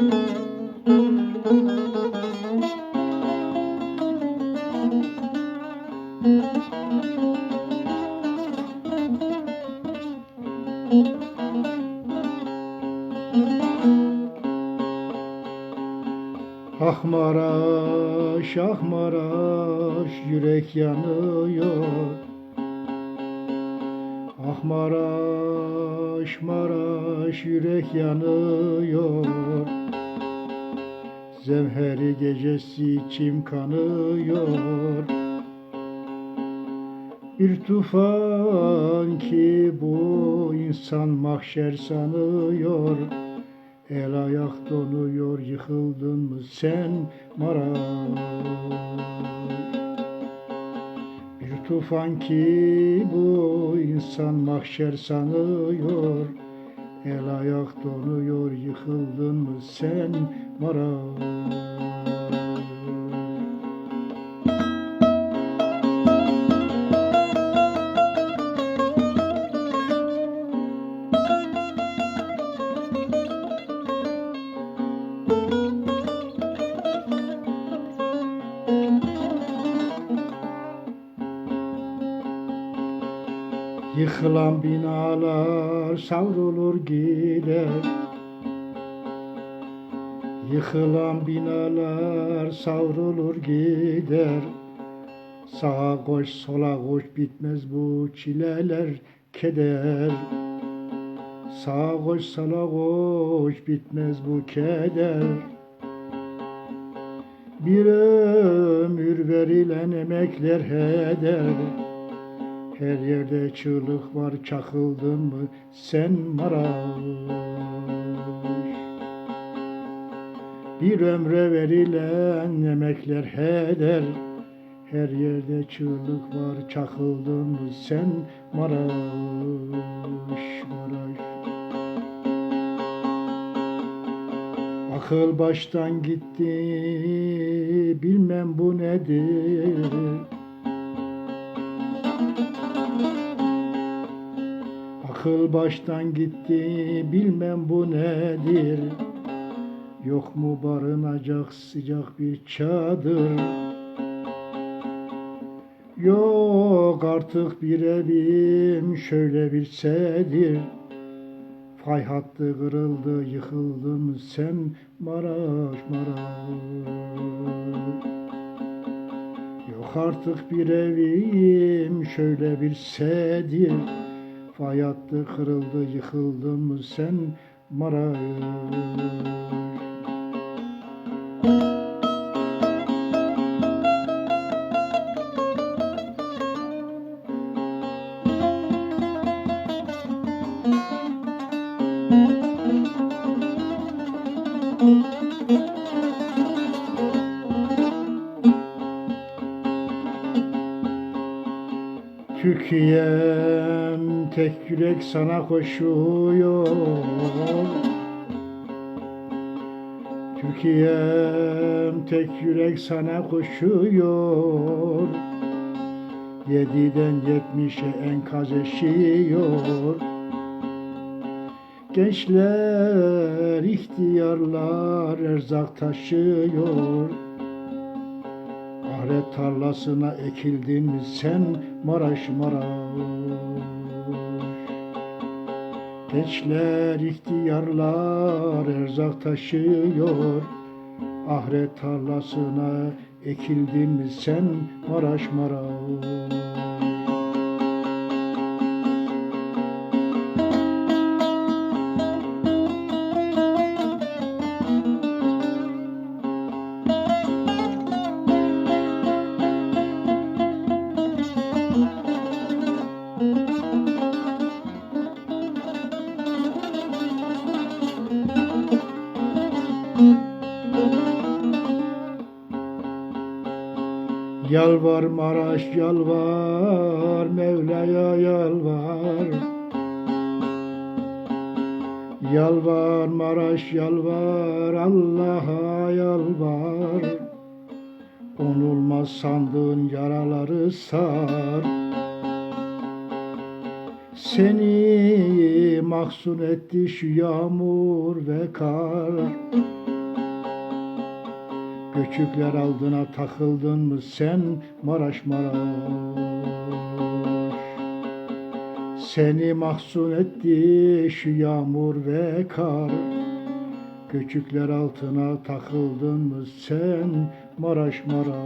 Ah Maraş, ah yürek yanıyor. Ah Maraş, Maraş, yürek yanıyor. Zemheri gecesi içim kanıyor. Bir tufan ki bu insan mahşer sanıyor. El ayak donuyor yıkıldın mı sen Maraş Bir tufan ki bu insan mahşer sanıyor El ayak donuyor yıkıldın mı sen? Maraş Yıkılan binalar savrulur gider. Yıkılan binalar savrulur gider. Sağa koş sola koş bitmez bu çileler keder. Sağa koş sola koş bitmez bu keder. Bir ömür verilen emekler heder her yerde çığlık var çakıldın mı? Sen Maraş. Bir ömre verilen emekler heder. Her yerde çığlık var çakıldın mı? Sen Maraş Maraş. Akıl baştan gitti bilmem bu nedir Akıl baştan gitti bilmem bu nedir. Yok mu barınacak sıcak bir çadır? Yok artık bir evim şöyle bir sedir. Fay hattı kırıldı yıkıldın sen Maraş Maraş. Yok artık bir evim şöyle bir sedir Fay hattı kırıldı yıkıldın mı sen Maraş Türkiye'm tek yürek sana koşuyor. Türkiye'm tek yürek sana koşuyor. Yediden yetmişe enkaz eşiyor. Gençler, ihtiyarlar erzak taşıyor Ahiret tarlasına ekildin sen Maraş Maraş. Gençler ihtiyarlar erzak taşıyor. Ahiret tarlasına ekildin sen Maraş Maraş Yalvar Maraş yalvar Mevla'ya yalvar. Yalvar Maraş yalvar Allah'a yalvar. Onulmaz sandığın yaraları sar. Seni mahzun etti şu yağmur ve kar Göçükler aldına takıldın mı sen Maraş Maraş? Seni mahzun etti şu yağmur ve kar. Göçükler altına takıldın mı sen Maraş Maraş